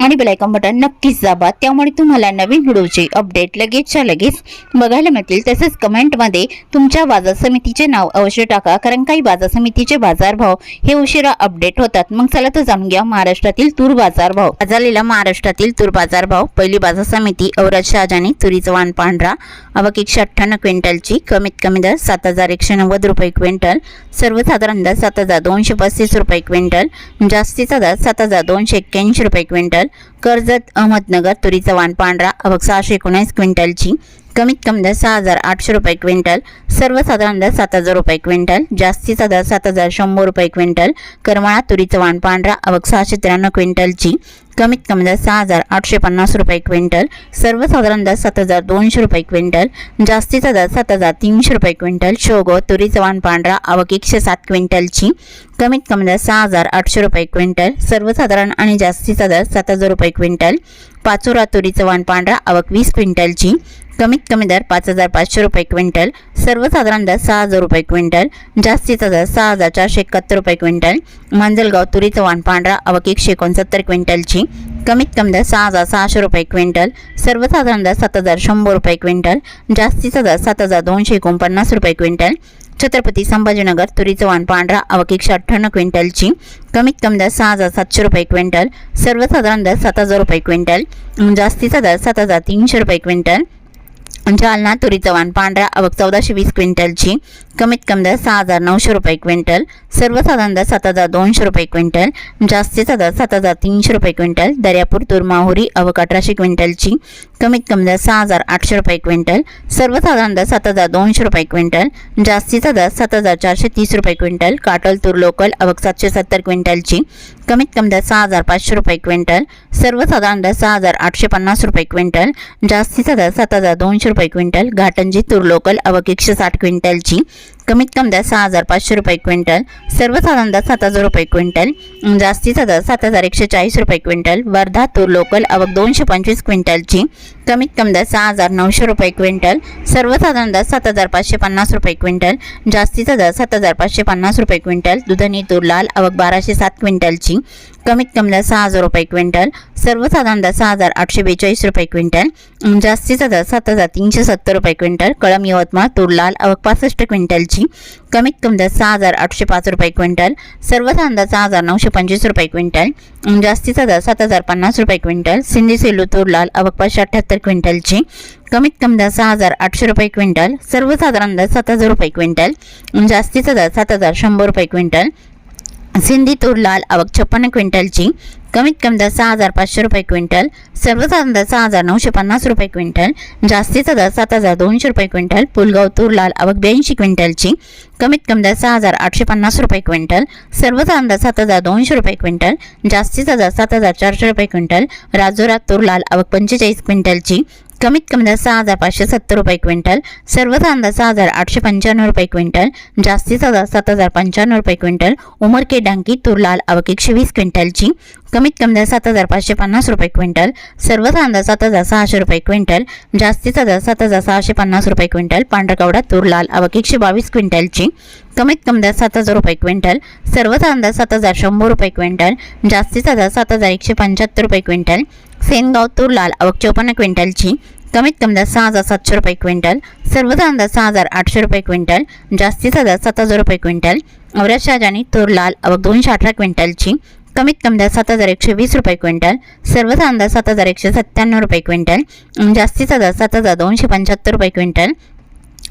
आणि bell icon button नक्कीच दाबा. त्यामुळे तुम्हाला नवीन व्हिडिओचे अपडेट लगेचच्या लगेच बघायला मिळतील. तसेच कमेंटमध्ये तुमच्या बाजार समितीचे नाव अवश्य टाका कारण काही बाजार समितीचे बाजारभाव हे उशिरा अपडेट होतात. मग चला तर जाणून घ्या महाराष्ट्रातील तूर बाजारभाव. झालेला महाराष्ट्रातील तूर बाजारभाव पहिली बाजार समिती औरज शहाजानी तुरीचं वाण पांढरा अवक एकशे अठ्ठ्याण्णव क्विंटलची कमीत कमी दर सात हजार एकशे नव्वद रुपये क्विंटल सर्वसाधारण दर सात हजार दोनशे पस्तीस रुपये क्विंटल जास्तीचा दर सात हजार दोनशे एक्क्याऐंशी रुपये क्विंटल कर्जत अहमदनगर तुरीचं वाण पांढरा आवक सहाशे एकोणीस क्विंटलची कमीत कमी दर सहा हजार आठशे रुपये क्विंटल सर्वसाधारण दर सात हजार रुपये क्विंटल जास्तीचा दर सात हजार शंभर रुपये क्विंटल करमाळा तुरीचं वाण पांढरा आवक सहाशे त्र्याण्णव क्विंटलची कमीत कमी दर सहा हजार आठशे पन्नास रुपये क्विंटल सर्वसाधारण दर सात हजार दोनशे रुपये क्विंटल जास्तीचा दर सात हजार तीनशे रुपये क्विंटल शोगो तुरीचं वाण पांढरा आवक एकशे सात क्विंटलची कमीत कमी दर सहा हजार आठशे रुपये क्विंटल सर्वसाधारण आणि जास्तीचा दर सात हजार रुपये क्विंटल पाचोरा तुरीचं वाण पांढरा आवक वीस क्विंटलची कमीत कमी दर पाच हजार पाचशे रुपये क्विंटल सर्वसाधारण दर सहा हजार रुपये क्विंटल जास्तीचा दर सहा हजार चारशे एकाहत्तर रुपये क्विंटल मांजलगाव तुरीचं वाण पांढरा अवक एकशे एकोणसत्तर क्विंटलची कमीत कमी दर सहा हजार सहाशे रुपये क्विंटल सर्वसाधारण दर सात हजार शंभर रुपये क्विंटल जास्तीचा दर सात हजार दोनशे एकोणपन्नास रुपये क्विंटल छत्रपती संभाजीनगर तुरीचं वाण पांढरा आवक एकशे अठ्ठ्याण्णव क्विंटलची कमीत कमी दर सहा हजार सातशे रुपये क्विंटल सर्वसाधारण दर सात हजार रुपये क्विंटल जास्तीचा दर सात हजार तीनशे रुपये क्विंटल जालना तुरीचं वाण पांढरा आवक चौदाशे वीस क्विंटलची. कमीत कमी दर सहा हजार नऊशे रुपये क्विंटल. सर्वसाधारण दर सात हजार दोनशे रुपये क्विंटल. जास्तीचा दर सात हजार तीनशे रुपये क्विंटल. दर्यापूर तुरमाहुरी अवक अठराशे क्विंटलची. कमीत कमी दर सहा हजार आठशे रुपये क्विंटल. सर्वसाधारण दर सात हजार दोनशे रुपये क्विंटल. जास्तीचा दर सात हजार चारशे तीस रुपये क्विंटल. काटल तूर लोकल आवक सातशे सत्तर क्विंटलची. कमीत कमी दर सहा हजार पाचशे रुपये क्विंटल. सर्वसाधारण दर सहा हजार आठशे पन्नास रुपये क्विंटल. जास्तीचा दर सात हजार दोनशे रुपये क्विंटल घाटंजी तूर लोकल आवक एकशे साठ क्विंटलची. कमीत कमी दर सहा हजार पाचशे रुपये क्विंटल सर्वसाधारण दर सात हजार रुपये क्विंटल जास्तीचा दर सात हजार एकशे चाळीस रुपये क्विंटल वर्धा तूर लोकल आवक दोनशे पंचवीस क्विंटलची. कमीत कमी दर सहा हजार नऊशे रुपये क्विंटल सर्वसाधारण दर सात हजार पाचशे पन्नास रुपये क्विंटल जास्तीचा दर सात हजार पाचशे पन्नास रुपये क्विंटल दुधनी तूर लाल आवक बाराशे सात क्विंटलची. कमीत कमी दर सहा हजार रुपये क्विंटल सर्वसाधारण दर सहा हजार आठशे बेचाळीस रुपये क्विंटल जास्तीचा दर सात हजार तीनशे सत्तर रुपये क्विंटल कळम यवतमाळ तूर लाल पासष्ट क्विंटलची कमीत कमी दर सहा हजार आठशे पाच रुपये क्विंटल सर्वसाधारण दर सहा हजार नऊशे पंचवीस रुपये क्विंटल जास्तीचा दर सात हजार पन्नास रुपये क्विंटल सिंधी सेलू तूर लाल पाचशे अठ्ठ्याहत्तर क्विंटलची कमीत कमी दर सहा हजार आठशे रुपये क्विंटल सर्वसाधारण दर सात हजार रुपये क्विंटल जास्तीचा दर सात हजार शंभर रुपये क्विंटल सिंधी तूर लाल आवक छप्पन्न क्विंटलची. कमीत कमी दर सहा हजार पाचशे रुपये क्विंटल. सर्वसाधारण दर सहा हजार नऊशे पन्नास रुपये क्विंटल. जास्तीचा दर सात हजार दोनशे रुपये क्विंटल. पुलगाव तूर लाल आवक ब्याऐंशी क्विंटलची. कमीत कमी दर सहा हजार आठशे पन्नास रुपये क्विंटल. सर्वसाधारण दर सात हजार दोनशे रुपये क्विंटल. जास्तीचा दर सात हजार चारशे रुपये क्विंटल. राजोरा तूर लाल आवक पंचेचाळीस क्विंटलची. कमीत कमी दर सहा हजार पाचशे सत्तर रुपये क्विंटल सर्व दर सहा हजार आठशे पंच्याण्णव रुपये क्विंटल जास्तीचा दर सात हजार पंच्याण्णव रुपये क्विंटल उमरके डांकी तूर लाल आवक एकशे वीस क्विंटलची कमीत कमी दर सात हजार पाचशे पन्नास रुपये क्विंटल सर्व दर सात हजार सहाशे रुपये क्विंटल जास्तीचा दर सात हजार सहाशे पन्नास रुपये क्विंटल पांढरकवडा तूर लाल आवक एकशे बावीस क्विंटलची कमीत कमी दर सात हजार रुपये क्विंटल सर्व दर सात हजार शंभर रुपये क्विंटल जास्तीचा दर सात हजार एकशे पंच्याहत्तर रुपये क्विंटल सेनगाव तूर लाल आवक चौपन्न क्विंटलची कमीत कमी दर सहा हजार सातशे रुपये क्विंटल सर्वसाधारण दर सहा हजार आठशे रुपये क्विंटल जास्तीचा दर सात हजार रुपये क्विंटल औरत शाहजानी तूर लाल आवक दोनशे अठरा क्विंटलची कमीत कमी दर सात हजार एकशे वीस रुपये क्विंटल सर्वसाधारण दर सात हजार एकशे सत्त्याण्णव रुपये क्विंटल जास्तीचा दर सात हजार दोनशे पंच्याहत्तर रुपये क्विंटल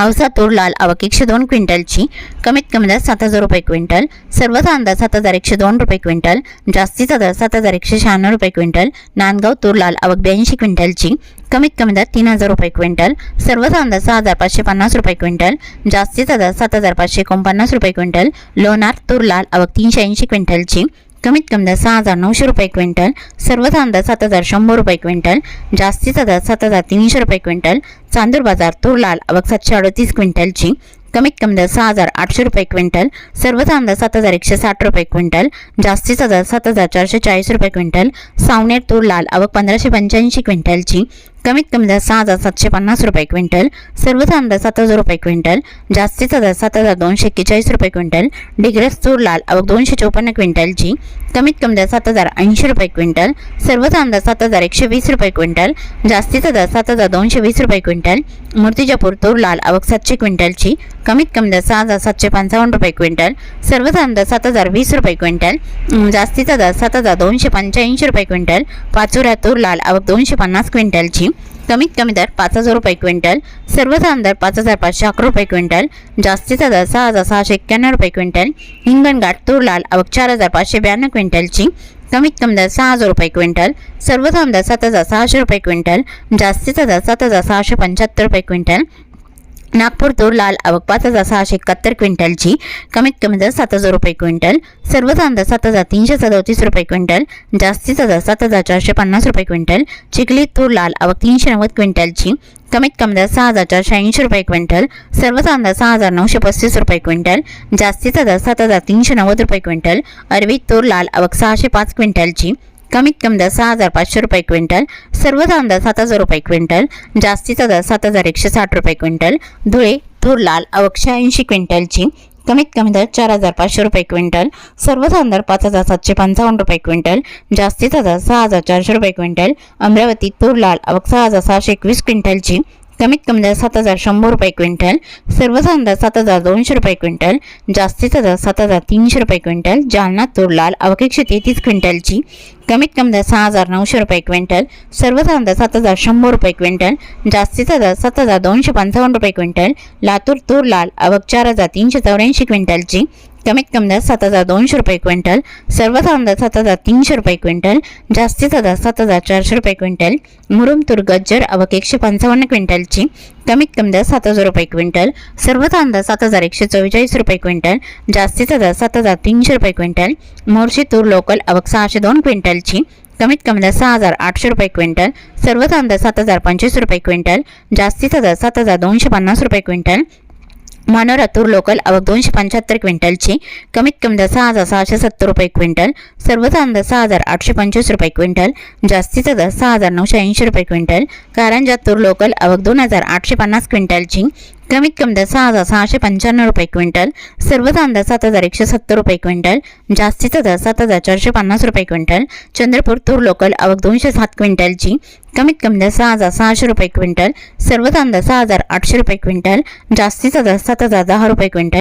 औसा तूर लाल आवक एकशे दोन क्विंटलची. कमीत कमी दर सात हजार रुपये क्विंटल. सर्वचा अंदाज सात हजार एकशे दोन रुपये क्विंटल. जास्तीचा दर सात हजार एकशे शहाण्णव रुपये क्विंटल. नांदगाव तूर लाल आवक ब्याऐंशी क्विंटलची. कमीत कमी दर तीन हजार रुपये क्विंटल. सर्वचा अंदाज सहा हजार पाचशे पन्नास रुपये क्विंटल. जास्तीचा दर सात हजार पाचशे एकोणपन्नास रुपये क्विंटल. लोणार तूर लाल आवक तीनशे ऐंशी क्विंटलची. कमीत कमी दहा सहा हजार नऊशे रुपये क्विंटल सर्वच दर सात हजार शंभर रुपये क्विंटल जास्तीचा दर सात हजार तीनशे रुपये क्विंटल चांदूर बाजार तूर लाल आवक सातशे अडतीस क्विंटलची कमीत कमी दर सहा हजार आठशे रुपये क्विंटल सर्वच दर सात हजार एकशे साठ रुपये क्विंटल जास्तीचा दर सात हजार चारशे चाळीस रुपये क्विंटल सावनेर तूर लाल आवक पंधराशे पंच्याऐंशी क्विंटलची कमीत कमी दर सहा हजार सातशे पन्नास रुपये क्विंटल सर्वसाधारण दर सात हजार रुपये क्विंटल जास्तीचा दर सात हजार दोनशे एक्केचाळीस रुपये क्विंटल डिग्रस तूर लाल अवघ दोनशे चौपन्न क्विंटलची कमीत कमी दर सात हजार ऐंशी रुपये क्विंटल सर्वसाधारण दर सात हजार एकशे वीस रुपये क्विंटल जास्तीचा दर सात हजार दोनशे वीस रुपये क्विंटल मूर्तिजापूर तूर लाल आवक सातशे क्विंटलची कमीत कमी दर सहा हजार सातशे पंचावन्न रुपये क्विंटल सर्वसाधारण दर सात हजार वीस रुपये क्विंटल जास्तीचा दर सात हजार दोनशे पंच्याऐंशी रुपये क्विंटल पाचोऱ्या तूर लाल आवक दोनशे पन्नास क्विंटलची कमीत कमी दर पाच हजार रुपये क्विंटल सर्वसाधारण दर पाच हजार पाचशे अकरा रुपये क्विंटल जास्तीचा दर सहा हजार सहाशे एक्क्याण्णव रुपये क्विंटल हिंगणघाट तूर लाल आवक चार हजार पाचशे ब्याण्णव क्विंटलची कमीत कमी दर सहा हजार रुपये क्विंटल सर्वसाधारण दर सात हजार सहाशे रुपये क्विंटल जास्तीचा दर सात हजार सहाशे पंच्याहत्तर रुपये क्विंटल नागपूर तूर लाल आवक पाच हजार सहाशे एकाहत्तर क्विंटलची कमीत कमी दर सात हजार रुपये क्विंटल. सर्व कांदा सात हजार तीनशे सदतीस रुपये क्विंटल. जास्तीचा दर सात हजार चारशे पन्नास रुपये क्विंटल. चिखली तूर लाल आवक तीनशे नव्वद क्विंटलची कमीत कमी दर सहा हजार चारशे ऐंशी रुपये क्विंटल. सर्व कांदा सहा हजार नऊशे पस्तीस रुपये क्विंटल. जास्तीचा दर सात हजार तीनशे नव्वद रुपये क्विंटल. अरवी तूर लाल आवक सहाशे पाच क्विंटलची कमीत कमी दर सहा हजार पाचशे रुपये क्विंटल सर्व दर सात हजार रुपये क्विंटल जास्तीचा दर सात हजार एकशे साठ रुपये क्विंटल धुळे तूर लाल ऐंशी शहाऐंशी क्विंटलची कमीत कमी दर चार हजार पाचशे रुपये क्विंटल सर्वसाधारण दर पाच हजार सातशे पंचावन्न रुपये क्विंटल जास्तीचा दर सहा हजार चारशे रुपये क्विंटल अमरावती तूर लाल अवक सहा हजार सहाशे एकवीस क्विंटलची कमीत कमी दर सात हजार शंभर रुपये क्विंटल सर्वसाधारण दर सात हजार दोनशे रुपये क्विंटल जास्तीचा दर सात हजार तीनशे रुपये क्विंटल जालना तूर लाल तेहतीस क्विंटलची. कमीत कमी दर सहा हजार नऊशे रुपये क्विंटल सर्वसाधारण दर सात हजार शंभर रुपये क्विंटल जास्तीचा दर सात हजार दोनशे पंचावन्न रुपये क्विंटल लातूर तूर लाल आवक चार हजार तीनशे चौऱ्याऐंशी क्विंटलची. कमीत कमी दर सात हजार दोनशे रुपये क्विंटल सर्वसाधारण दर सात हजार तीनशे रुपये क्विंटल जास्तीचा दर सात हजार चारशे रुपये क्विंटल मुरुम तूर गज्जर आवक एकशे पंचावन्न क्विंटलची कमीत कमी दर सात हजार रुपये क्विंटल सर्वसाधारण दर सात हजार एकशे चव्वेचाळीस रुपये क्विंटल जास्तीचा दर सात हजार तीनशे रुपये क्विंटल मोर्शी तूर लोकल आवक सहाशे दोन क्विंटलची कमीत कमी दर सहा हजार आठशे रुपये क्विंटल सर्वसाधारण दर सात हजार पंचवीस रुपये क्विंटल जास्तीचा दर सात हजार दोनशे पन्नास रुपये क्विंटल मनोरा लोकल आवक दोनशे पंच्याहत्तर क्विंटलची. कमीत कमी दसा सहा हजार सहाशे सत्तर रुपये क्विंटल. सर्वसाधारण दर सहा हजार आठशे पंचवीस रुपये क्विंटल. जास्तीचा दर सहा हजार नऊशे ऐंशी रुपये क्विंटल. कारंजा तूर लोकल आवक दोन हजार आठशे पन्नास क्विंटलची. कमीत कमी दर सहा हजार सहाशे पंच्याण्णव रुपये क्विंटल सर्वसाधारण दर सात हजार एकशे सत्तर रुपये क्विंटल जास्तीचा दर सात हजार चारशे पन्नास रुपये क्विंटल चंद्रपूर तूर लोकल आवक दोनशे सात क्विंटलची कमीत कमी दर सहा हजार सहाशे रुपये क्विंटल सर्वसाधारण दर सहा हजार आठशे रुपये क्विंटल जास्तीचा दर सात हजार दहा रुपये क्विंटल.